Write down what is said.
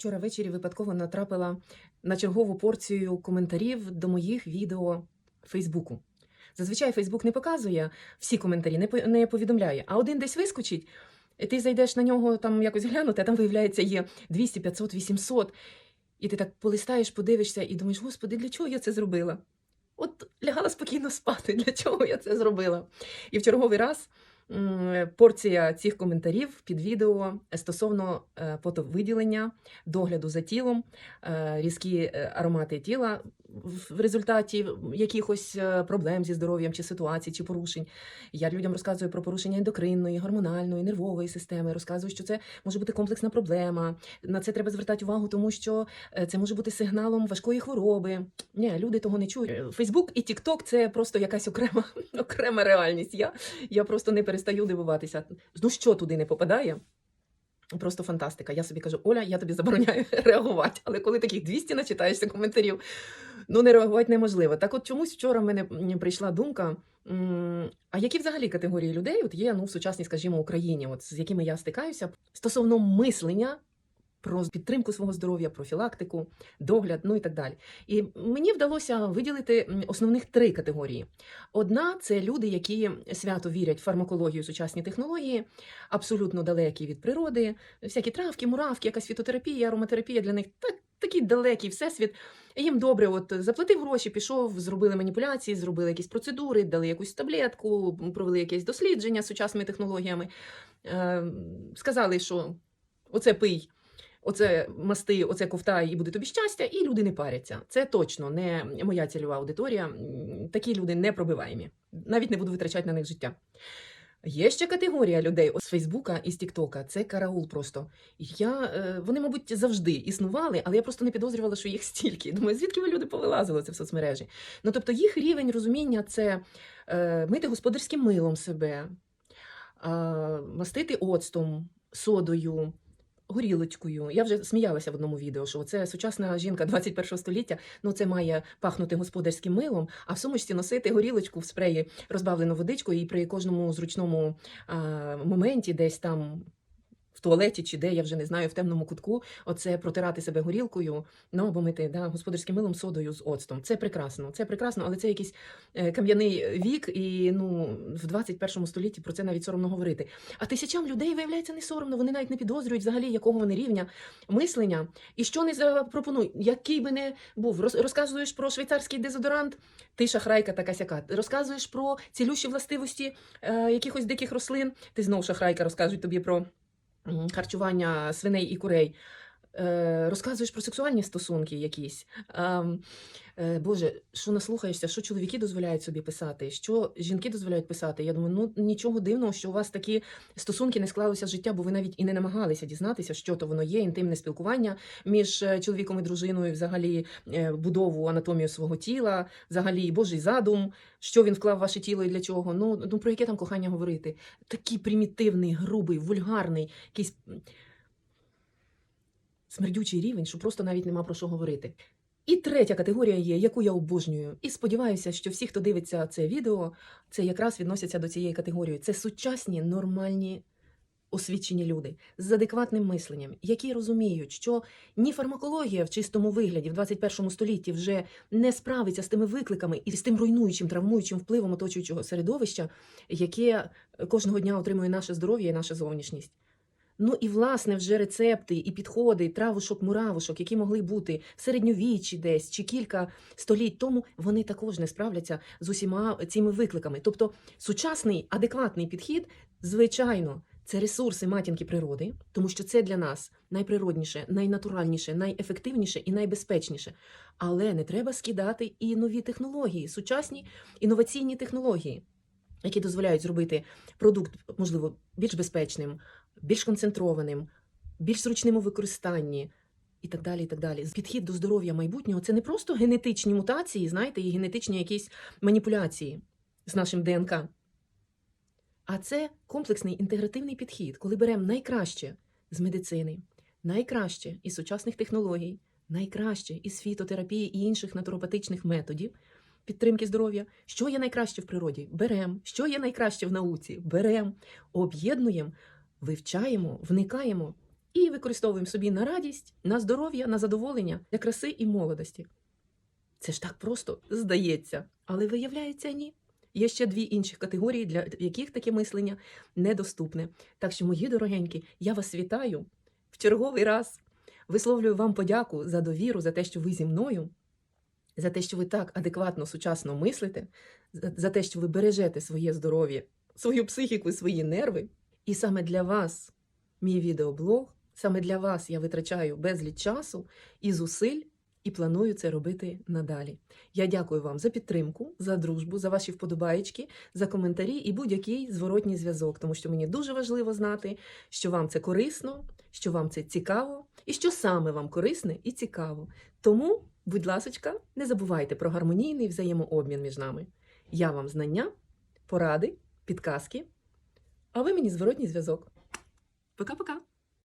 Вчора ввечері випадково натрапила на чергову порцію коментарів до моїх відео Фейсбуку. Зазвичай Фейсбук не показує всі коментарі, не, по- не повідомляє, а один десь вискочить, ти зайдеш на нього там якось глянути, а там, виявляється, є 200, 500, 800. І ти так полистаєш, подивишся і думаєш, господи, для чого я це зробила? От лягала спокійно спати, для чого я це зробила? І в черговий раз порція цих коментарів під відео стосовно е, потовиділення, догляду за тілом, е, різкі е, аромати тіла в результаті якихось е, проблем зі здоров'ям, чи ситуацій, чи порушень. Я людям розказую про порушення ендокринної, гормональної, нервової системи. Розказую, що це може бути комплексна проблема. На це треба звертати увагу, тому що е, це може бути сигналом важкої хвороби. Ні, люди того не чують. Фейсбук і Тікток це просто якась окрема, окрема реальність. Я, я просто не перестаю дивуватися. Ну що туди не попадає? Просто фантастика. Я собі кажу, Оля, я тобі забороняю реагувати. Але коли таких 200 начитаєшся коментарів, ну не реагувати неможливо. Так от чомусь вчора в мене прийшла думка. А які взагалі категорії людей от є ну, в сучасній, скажімо, Україні, от з якими я стикаюся, стосовно мислення про підтримку свого здоров'я, профілактику, догляд, ну і так далі. І мені вдалося виділити основних три категорії. Одна це люди, які свято вірять в фармакологію, сучасні технології, абсолютно далекі від природи, всякі травки, муравки, якась фітотерапія, ароматерапія для них так, такий далекий всесвіт. Їм добре, от заплатив гроші, пішов, зробили маніпуляції, зробили якісь процедури, дали якусь таблетку, провели якесь дослідження з сучасними технологіями. Е, сказали, що оце пий. Оце масти, оце ковтай, і буде тобі щастя, і люди не паряться. Це точно не моя цільова аудиторія. Такі люди не пробиваємі. Навіть не буду витрачати на них життя. Є ще категорія людей з Фейсбука і з Тіктока. Це караул просто. Я, е, вони, мабуть, завжди існували, але я просто не підозрювала, що їх стільки. Думаю, звідки ви люди повилазили це в соцмережі? Ну тобто їх рівень розуміння це е, мити господарським милом себе, мастити оцтом, содою. Горілочкою. Я вже сміялася в одному відео, що це сучасна жінка 21 століття. Ну це має пахнути господарським милом, а в сумочці носити горілочку в спреї, розбавлену водичкою, і при кожному зручному а, моменті, десь там туалеті чи де, я вже не знаю, в темному кутку, оце протирати себе горілкою, ну або мити да, господарським милом содою з оцтом. Це прекрасно, це прекрасно, але це якийсь е, кам'яний вік, і ну в 21 столітті про це навіть соромно говорити. А тисячам людей виявляється не соромно. Вони навіть не підозрюють взагалі, якого вони рівня мислення. І що не запропонуй, який би не був. Роз- Розказуєш про швейцарський дезодорант, ти шахрайка така сяка. Розказуєш про цілющі властивості е, якихось диких рослин. Ти знов шахрайка розказують тобі про харчування свиней і курей. Е, розказуєш про сексуальні стосунки якісь. Ем, е, Боже, що наслухаєшся, що чоловіки дозволяють собі писати, що жінки дозволяють писати. Я думаю, ну нічого дивного, що у вас такі стосунки не склалися з життя, бо ви навіть і не намагалися дізнатися, що то воно є, інтимне спілкування між е, чоловіком і дружиною, взагалі будову, анатомію свого тіла, взагалі Божий задум, що він вклав в ваше тіло і для чого. Ну, ну про яке там кохання говорити? Такий примітивний, грубий, вульгарний, якийсь смердючий рівень, що просто навіть нема про що говорити. І третя категорія є, яку я обожнюю. І сподіваюся, що всі, хто дивиться це відео, це якраз відносяться до цієї категорії. Це сучасні, нормальні, освічені люди з адекватним мисленням, які розуміють, що ні фармакологія в чистому вигляді в 21 столітті вже не справиться з тими викликами і з тим руйнуючим, травмуючим впливом оточуючого середовища, яке кожного дня отримує наше здоров'я і наша зовнішність. Ну і власне вже рецепти і підходи, травушок, муравушок, які могли бути в середньовіччі десь чи кілька століть тому, вони також не справляться з усіма цими викликами. Тобто сучасний адекватний підхід, звичайно, це ресурси матінки природи, тому що це для нас найприродніше, найнатуральніше, найефективніше і найбезпечніше. Але не треба скидати і нові технології, сучасні інноваційні технології, які дозволяють зробити продукт, можливо, більш безпечним, більш концентрованим, більш зручним у використанні. І так далі, і так далі. Підхід до здоров'я майбутнього це не просто генетичні мутації, знаєте, і генетичні якісь маніпуляції з нашим ДНК. А це комплексний інтегративний підхід, коли беремо найкраще з медицини, найкраще із сучасних технологій, найкраще із фітотерапії і інших натуропатичних методів підтримки здоров'я. Що є найкраще в природі? Беремо. Що є найкраще в науці? Беремо, об'єднуємо, вивчаємо, вникаємо і використовуємо собі на радість, на здоров'я, на задоволення для краси і молодості. Це ж так просто здається, але виявляється ні. Є ще дві інші категорії, для яких таке мислення недоступне. Так що, мої дорогенькі, я вас вітаю в черговий раз. Висловлюю вам подяку за довіру, за те, що ви зі мною, за те, що ви так адекватно, сучасно мислите, за те, що ви бережете своє здоров'я, свою психіку, свої нерви. І саме для вас мій відеоблог, саме для вас я витрачаю безліч часу і зусиль, і планую це робити надалі. Я дякую вам за підтримку, за дружбу, за ваші вподобаєчки, за коментарі і будь-який зворотній зв'язок, тому що мені дуже важливо знати, що вам це корисно, що вам це цікаво, і що саме вам корисне і цікаво. Тому, будь ласочка, не забувайте про гармонійний взаємообмін між нами. Я вам знання, поради, підказки, а ви мені зворотній зв'язок. Пока-пока!